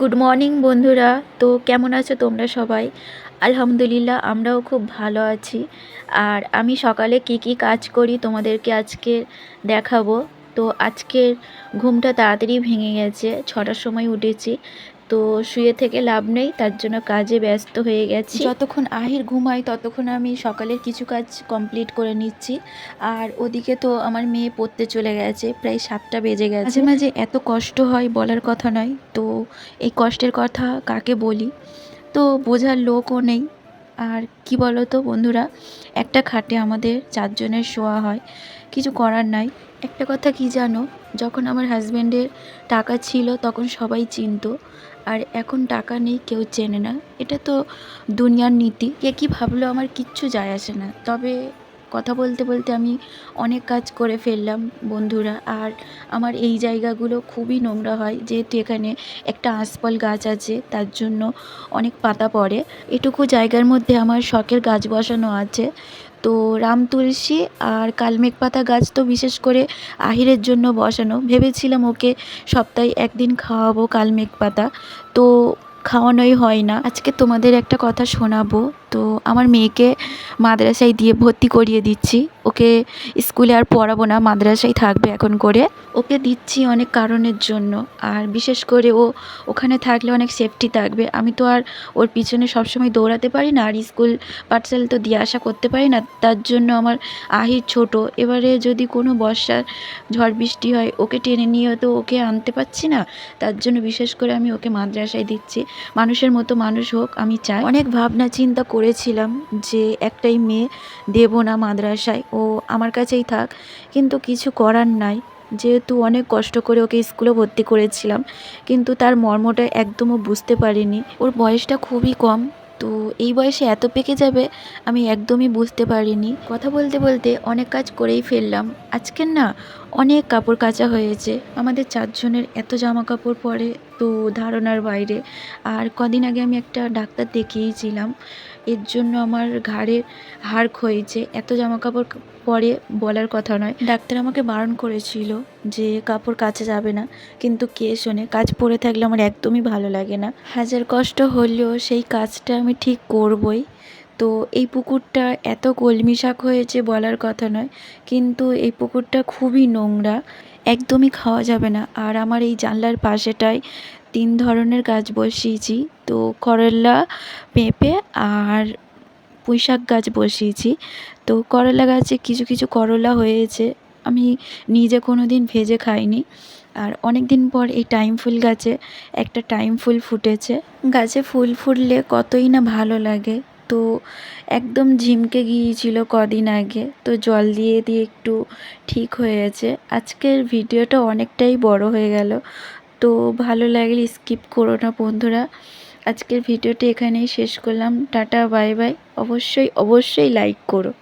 Good morning বন্ধুরা। তো কেমন আছো তোমরা সবাই? আলহামদুলিল্লাহ, আমরাও খুব ভালো আছি। আর আমি সকালে কি কি কাজ করি তোমাদেরকে আজকে দেখাবো। তো আজকের ঘুমটা তাড়াতাড়ি ভেঙে গেছে, ছটার সময় উঠেছি। তো শুয়ে থেকে লাভ নেই তার জন্য কাজে ব্যস্ত হয়ে গেছি। যতক্ষণ আহির ঘুমাই ততক্ষণ আমি সকালের কিছু কাজ কমপ্লিট করে নিচ্ছি। আর ওদিকে তো আমার মেয়ে পড়তে চলে গেছে প্রায় সাতটা বেজে গেছে। মাঝে মাঝে এত কষ্ট হয় বলার কথা নয় তো এই কষ্টের কথা কাকে বলি? তো বোঝার লোকও নেই। আর কি বলো তো বন্ধুরা, একটা খাটে আমাদের চারজনের শোয়া হয়, কিছু করার নাই। একটা কথা কি জানো, যখন আমার হাজব্যান্ডের টাকা ছিল তখন সবাই চিনত, আর এখন টাকা নেই কেউ চেনে না। এটা তো দুনিয়ার নীতি, কে কী ভাবলো আমার কিচ্ছু যায় আসে না। তবে কথা বলতে বলতে আমি অনেক কাজ করে ফেললাম বন্ধুরা। আর আমার এই জায়গাগুলো খুবই নোংরা হয়, যেহেতু এখানে একটা আঁশফল গাছ আছে, তার জন্য অনেক পাতা পড়ে। এটুকু জায়গার মধ্যে আমার শখের গাছ বসানো আছে। তো রাম তুলসী আর কালমেঘ পাতা গাছ তো বিশেষ করে আহিরের জন্য বসানো। ভেবেছিলাম ওকে সপ্তাহে একদিন খাওয়াবো কালমেঘ পাতা। তো খাওয়ানোই হয় না। আজকে তোমাদের একটা কথা শোনাবো। তো আমার মেয়েকে মাদ্রাসায় দিয়ে ভর্তি করিয়ে দিচ্ছি। ওকে স্কুলে আর পড়াবো না, মাদ্রাসায় থাকবে এখন করে। ওকে দিচ্ছি অনেক কারণের জন্য। আর বিশেষ করে ও ওখানে থাকলে অনেক সেফটি থাকবে। আমি তো আর ওর পিছনে সবসময় দৌড়াতে পারি না, আর স্কুল পাঠশালা তো দিয়ে আসা করতে পারি না। তার জন্য আমার আহির ছোট। এবারে যদি কোনো বর্ষার ঝড় বৃষ্টি হয়, ওকে টেনে নিয়ে তো ওকে আনতে পারছি না। তার জন্য বিশেষ করে আমি ওকে মাদ্রাসায় দিচ্ছি। মানুষের মতো মানুষ হোক, আমি চাই। অনেক ভাবনা চিন্তা করেছিলাম যে একটাই মেয়ে দেব না মাদ্রাসায়। ও আমার কাছেই থাক। কিন্তু কিছু করার নাই। যেহেতু অনেক কষ্ট করে ওকে স্কুলে ভর্তি করেছিলাম, কিন্তু তার মর্মটা একদমও বুঝতে পারিনি। ওর বয়সটা খুবই কম। তো এই বয়সে এত পেকে যাবে, আমি একদমই বুঝতে পারিনি। কথা বলতে বলতে অনেক কাজ করেই ফেললাম। আজকের না অনেক কাপড় কাচা হয়েছে। আমাদের চারজনের এত জামা কাপড় পরে তো ধারণার বাইরে। আর কদিন আগে আমি একটা ডাক্তার দেখিয়েছিলাম। এর জন্য আমার ঘাড়ের হাড় ক্ষয়েছে। এত জামা কাপড় পরে বলার কথা নয়। ডাক্তার আমাকে বারণ করেছিল যে কাপড় কাচা যাবে না। কিন্তু কে শোনে? কাজ পরে থাকলে আমার একদমই ভালো লাগে না। হাজার কষ্ট হলেও সেই কাজটা আমি ঠিক করবই। তো এই পুকুরটা এত কলমি শাক হয়েছে বলার কথা নয়, কিন্তু এই পুকুরটা খুবই নোংরা, একদমই খাওয়া যাবে না। আর আমার এই জানলার পাশেটায় তিন ধরনের গাছ বসিয়েছি, তো করলা, পেঁপে আর পুঁই শাক গাছ বসিয়েছি। তো করলা গাছে কিছু কিছু করলা হয়েছে, আমি নিজে কোনো দিন ভেজে খাইনি। আর অনেক দিন পর এই টাইম ফুল গাছে একটা টাইম ফুল ফুটেছে। গাছে ফুল ফুটলে কতই না ভালো লাগে। তো একদম ঝিমকে গিয়েছিল কদিন আগে। তো জল দিয়ে দিয়ে একটু ঠিক হয়েছে। আজকের ভিডিওটা অনেকটাই বড় হয়ে গেল। তো ভালো লাগলে স্কিপ করো না বন্ধুরা। আজকের ভিডিওটি এখানেই শেষ করলাম। Tata, bye bye. অবশ্যই অবশ্যই লাইক করো।